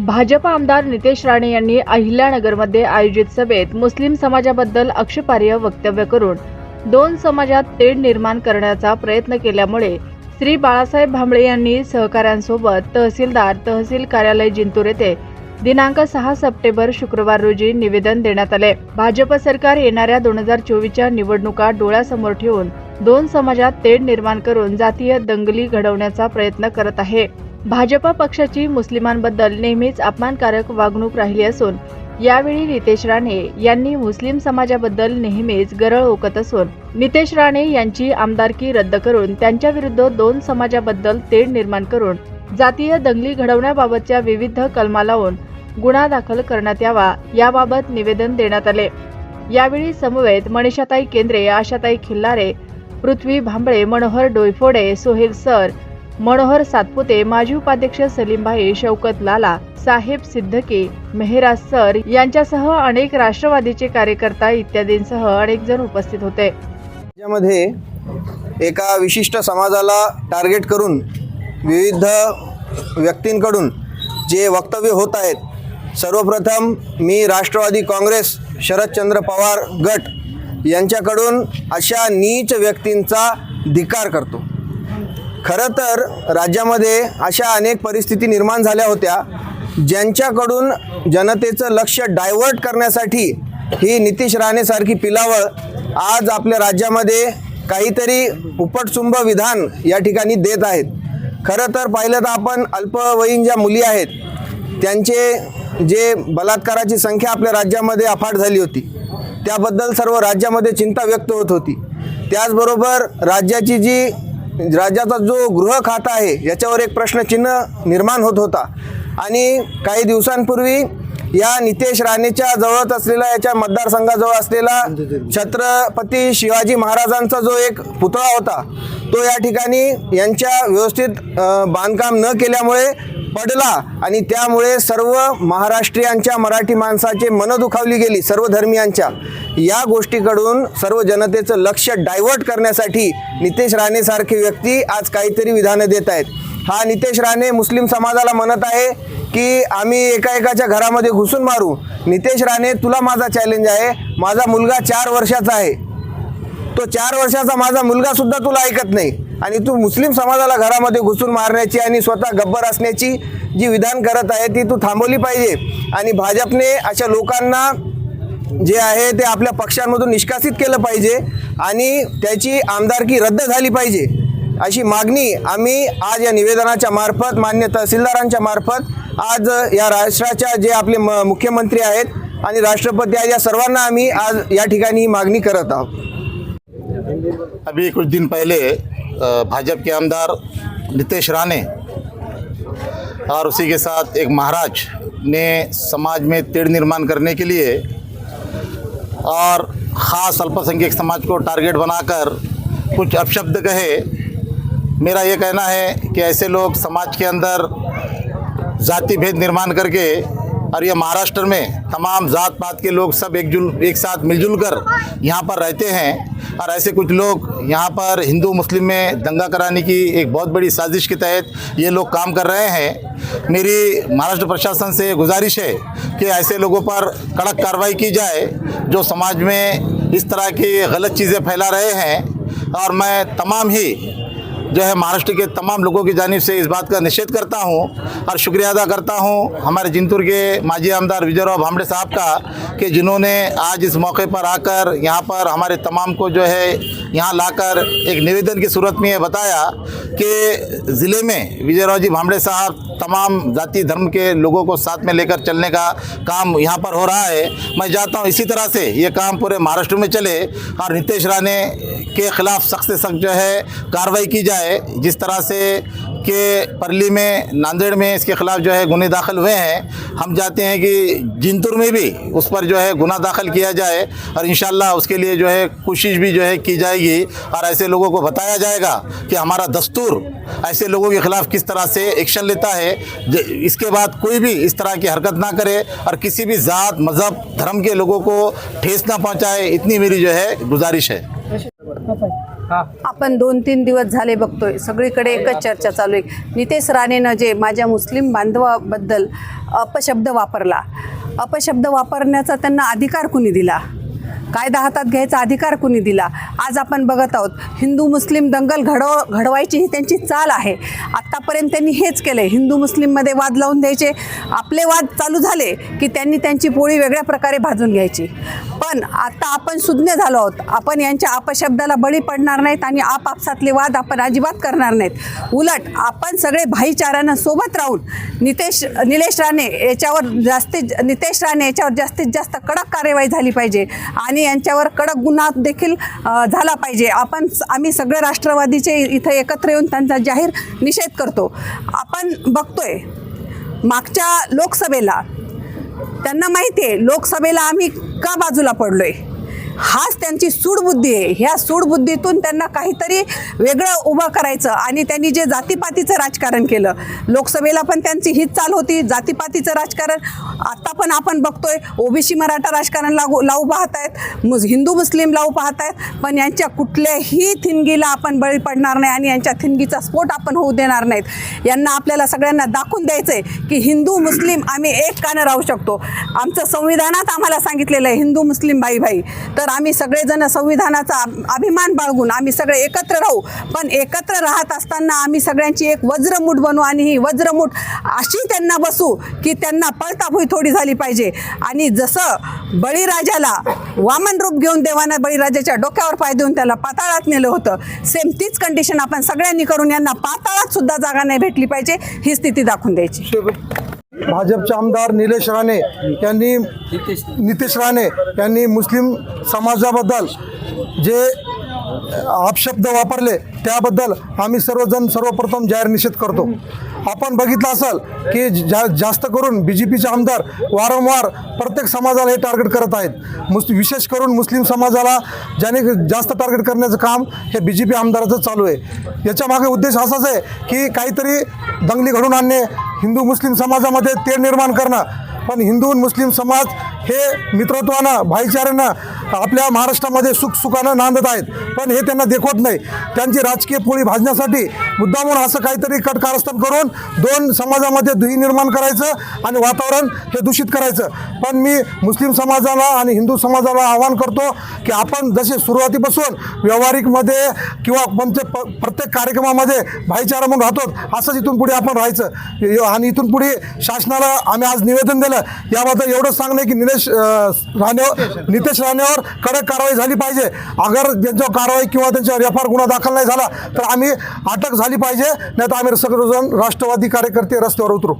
भाजप आमदार नितेश राणे यांनी अहिल्यानगरमध्ये आयोजित सभेत मुस्लिम समाजाबद्दल आक्षेपार्ह वक्तव्य करून दोन समाजात तेढ निर्माण करण्याचा प्रयत्न केल्यामुळे श्री बाळासाहेब भांबळे यांनी सहकाऱ्यांसोबत तहसीलदार तहसील कार्यालय जिंतूर येथे दिनांक सहा सप्टेंबर शुक्रवार रोजी निवेदन देण्यात आले. भाजप सरकार येणाऱ्या दोन हजार चोवीसच्या निवडणुका डोळ्यासमोर ठेवून दोन समाजात तेढ निर्माण करून जातीय दंगली घडवण्याचा प्रयत्न करत आहे. भाजप पक्षाची मुस्लिमांबद्दल नेहमीच अपमानकारक वागणूक राहिली असून यावेळी नितेश राणे यांनी मुस्लिम समाजाबद्दल नेहमीच गरळ ओकत असून नितेश राणे यांची आमदारकी रद्द करून त्यांच्याविरुद्ध दोन समाजाबद्दल तेढ निर्माण करून जातीय दंगली घडवण्याबाबतच्या विविध कलमा लावून गुन्हा दाखल करण्यात यावा याबाबत निवेदन देण्यात आले. यावेळी समवेत मनीषाताई केंद्रे आशाताई खिल्लारे पृथ्वी भांबळे मनोहर डोयफोडे सोहेल सर मनोहर सातपुते माजी उपाध्यक्ष सलीमभाई शौकत लाला साहेब सिद्धके मेहराज सर यांच्यासह अनेक राष्ट्रवादीचे कार्यकर्ता इत्यादींसह अनेक जण उपस्थित होते. यामध्ये एका विशिष्ट समाजाला टार्गेट करून विविध व्यक्तींकडून जे वक्तव्य होत आहेत सर्वप्रथम मी राष्ट्रवादी काँग्रेस शरदचंद्र पवार गट यांच्याकडून अशा नीच व्यक्तींचा धिकार करतो. खरं तर राज्यामध्ये अशा अनेक परिस्थिती निर्माण झाल्या होत्या ज्यांच्याकडून जनतेचं लक्ष डायव्हर्ट करण्यासाठी ही नितीश राणेसारखी पिलावळ आज आपल्या राज्यामध्ये काहीतरी उपटसुंब विधान या ठिकाणी देत आहेत. खरं तर पाहिलं तर आपण अल्पवयीन ज्या मुली आहेत त्यांचे जे बलात्काराची संख्या आपल्या राज्यामध्ये अफाट झाली होती त्याबद्दल सर्व राज्यामध्ये चिंता व्यक्त होत होती. त्याचबरोबर राज्याची जी राज्याचा जो गृह खाता आहे याच्यावर एक प्रश्नचिन्ह निर्माण होत होता. आणि काही दिवसांपूर्वी या नितेश राणेच्या जवळच असलेला याच्या मतदारसंघाजवळ असलेला छत्रपती शिवाजी महाराजांचा जो एक पुतळा होता तो या ठिकाणी यांच्या व्यवस्थित बांधकाम न केल्यामुळे पडला आणि त्यामुळे सर्व महाराष्ट्रीयांच्या मराठी माणसाचे मन दुखावली गेली सर्व धर्मियांच्या. या गोष्टीकडून सर्व जनतेचं लक्ष डायव्हर्ट करण्यासाठी नितेश राणेसारखे व्यक्ती आज काहीतरी विधानं देत आहेत. हा नितेश राणे मुस्लिम समाजाला म्हणत आहे की आम्ही एका एकाच्या घरामध्ये घुसून मारू. नितेश राणे तुला माझा चॅलेंज आहे. माझा मुलगा चार वर्षाचा आहे. तो चार वर्षाचा माझा मुलगा सुद्धा तुला ऐकत नाही. आणि तू मुस्लिम समाजाला घरामध्ये घुसून मारण्याची आणि स्वतः गब्बर असण्याची जी विधान करत आहे ती तू थांबवली पाहिजे. आणि भाजपने अशा लोकांना जे आहे ते आपल्या पक्षांमधून निष्कासित केलं पाहिजे आणि त्याची आमदारकी रद्द झाली पाहिजे. अशी मागणी आम्ही आज या निवेदनाच्या मार्फत मान्य तहसीलदारांच्या मार्फत आज या राष्ट्राच्या जे आपले म मुख्यमंत्री आहेत आणि राष्ट्रपती आहेत या सर्वांना आम्ही आज या ठिकाणी ही मागणी करत आहोत. अभी कुछ दिन पहले भाजपा के आमदार नितेश राणे और उसी के साथ एक महाराज ने समाज में तेड़ निर्माण करने के लिए और ख़ास अल्पसंख्यक समाज को टारगेट बनाकर कुछ अपशब्द कहे। मेरा ये कहना है कि ऐसे लोग समाज के अंदर जाति भेद निर्माण करके और ये महाराष्ट्र में तमाम जात पात के लोग सब एकजुल, एक साथ मिलजुल कर यहाँ पर रहते हैं। और ऐसे कुछ लोग यहाँ पर हिंदू, मुस्लिम में दंगा कराने की एक बहुत बड़ी साजिश के तहत ये लोग काम कर रहे हैं। मेरी महाराष्ट्र प्रशासन से गुजारिश है कि ऐसे लोगों पर कड़क कार्रवाई की जाए, जो समाज में इस तरह की गलत चीज़ें फैला रहे हैं। और मैं तमाम ही जो है महाराष्ट्र के तमाम लोगों की जानब से इस बात का निषेध करता हूँ और शुक्रिया अदा करता हूँ हमारे जिंतूर के माजी आमदार विजय राव भामड़े साहब का कि जिन्होंने आज इस मौके पर आकर यहाँ पर हमारे तमाम को जो है यहाँ लाकर एक निवेदन की सूरत में बताया कि ज़िले में विजय राव जी भामड़े साहब तमाम जाति धर्म के लोगों को साथ में लेकर चलने का काम यहाँ पर हो रहा है। मैं चाहता हूँ इसी तरह से ये काम पूरे महाराष्ट्र में चले और नितेश राणे के खिलाफ सख्त से सख्त जो है कार्रवाई की जाए, जिस तरह से कि परली में, नांदेड़ में इसके खिलाफ जो है गुने दाखिल हुए हैं। हम चाहते हैं कि जिंतूर में भी उस पर जो है गुना दाखिल किया जाए और इन उसके लिए जो है कोशिश भी जो है की जाएगी और ऐसे लोगों को बताया जाएगा कि हमारा दस्तूर ऐसे लोगों के खिलाफ किस तरह से एक्शन लेता है इसके बाद कोई भी इस तरह की हरकत ना करे और किसी भी ज़ात, मज़हब, धर्म के लोगों को ठेस ना पहुँचाए, इतनी मेरी जो है गुजारिश है। आपण दोन तीन दिवस झाले बघतोय. सगळीकडे एकच चर्चा चालू आहे. नितेश राणेनं जे माझ्या मुस्लिम बांधवाबद्दल अपशब्द वापरला. अपशब्द वापरण्याचा त्यांना अधिकार कुणी दिला? कायदा हातात घ्यायचा अधिकार कुणी दिला? आज आपण बघत आहोत हिंदू मुस्लिम दंगल घडव घडवायची ही त्यांची चाल आहे. आत्तापर्यंत त्यांनी हेच केलं हिंदू मुस्लिममध्ये वाद लावून द्यायचे. आपले वाद चालू झाले की त्यांनी त्यांची पोळी वेगळ्या प्रकारे भाजून घ्यायची. पण आता आपण सुज्ञ झालो आहोत. आपण यांच्या अपशब्दाला बळी पडणार नाहीत आणि आपापसातले वाद आपण अजिबात करणार नाहीत. उलट आपण सगळे भाईचारानं सोबत राहून नितेश निलेश राणे याच्यावर जास्तीत नितेश राणे याच्यावर जास्तीत जास्त कडक कार्यवाही झाली पाहिजे. आणि यांच्यावर कडक गुन्हा देखील झाला पाहिजे. आपण स- आम्ही सगळे राष्ट्रवादीचे इथं एकत्र येऊन त्यांचा जाहीर निषेध करतो. आपण बघतोय मागच्या लोकसभेला त्यांना माहिती आहे लोकसभेला आम्ही का बाजूला पडलोय? हाच त्यांची सूडबुद्धी आहे. ह्या सूडबुद्धीतून त्यांना काहीतरी वेगळं उभं करायचं आणि त्यांनी जे जातीपातीचं राजकारण केलं लोकसभेला पण त्यांची हीच चाल होती जातीपातीचं राजकारण. आता पण आपण बघतोय ओबीसी मराठा राजकारण लागू लावू पाहत आहेत मुस हिंदू मुस्लिम लावू पाहत आहेत पण यांच्या कुठल्याही थिणगीला आपण बळी पडणार नाही आणि यांच्या थिणगीचा स्फोट आपण होऊ देणार नाहीत. यांना आपल्याला सगळ्यांना दाखवून द्यायचं आहे की हिंदू मुस्लिम आम्ही एक कानं राहू शकतो. आमचं संविधानात आम्हाला सांगितलेलं आहे हिंदू मुस्लिम भाई भाई तर आम्ही सगळेजण संविधानाचा अभिमान बाळगून आम्ही सगळे एकत्र राहू. पण एकत्र राहत असताना आम्ही सगळ्यांची एक वज्रमूठ बनू आणि ही वज्रमूठ अशी त्यांना बसू की त्यांना पळताभुई थोडी झाली पाहिजे. आणि जसं बळीराजाला वामन रूप घेऊन देवानं बळीराजाच्या डोक्यावर पाय देऊन त्याला पाताळात नेलं होतं सेम तीच कंडिशन आपण सगळ्यांनी करून यांना पाताळात सुद्धा जागा नाही भेटली पाहिजे ही स्थिती दाखवून द्यायची. भाजपचे आमदार निलेश राणे यांनी नितेश राणे. यांनी मुस्लिम समाजाबद्दल जे अपशब्द वापरले त्याबद्दल आम्ही सर्वजण सर्वप्रथम जाहीर निषेध करतो. आपण बघितलं असाल की जा जास्त करून बी जे पीचे आमदार वारंवार प्रत्येक समाजाला हे टार्गेट करत आहेत. मुस विशेष करून मुस्लिम समाजाला ज्याने जास्त टार्गेट करण्याचं काम हे बी जे पी आमदाराचं चालू आहे. याच्या मागे उद्देश असाच आहे की काहीतरी दंगली घडून आणणे हिंदू मुस्लिम समाजामध्ये तेढ निर्माण करणं. पण हिंदू आणि मुस्लिम समाज हे मित्रत्वानं भाईचाऱ्यानं आपल्या महाराष्ट्रामध्ये सुखसुखानं नांदत आहेत. पण हे त्यांना देखवत नाही. त्यांची राजकीय पोळी भाजण्यासाठी मुद्दामून असं काहीतरी कट कारस्थान करून दोन समाजामध्ये दुही निर्माण करायचं आणि वातावरण हे दूषित करायचं. पण मी मुस्लिम समाजाला आणि हिंदू समाजाला आवाहन करतो की आपण जसे सुरुवातीपासून व्यावहारिकमध्ये किंवा पंच प- प्रत्येक कार्यक्रमामध्ये भाईचारा म्हणून राहतो असंच इथून पुढे आपण राहायचं. आणि इथून पुढे शासनाला आम्ही आज निवेदन दिलं. याबद्दल एवढंच सांगणं की निलेश राणे नितेश राणेवर कडक कारवाई झाली पाहिजे. अगर त्यांच्यावर कारवाई किंवा त्यांच्यावर एफ आर गुन्हा दाखल नाही झाला तर आम्ही अटक झाली पाहिजे नाही तर आम्ही सगळेजण राष्ट्रवादी कार्यकर्ते रस्त्यावर उतरू.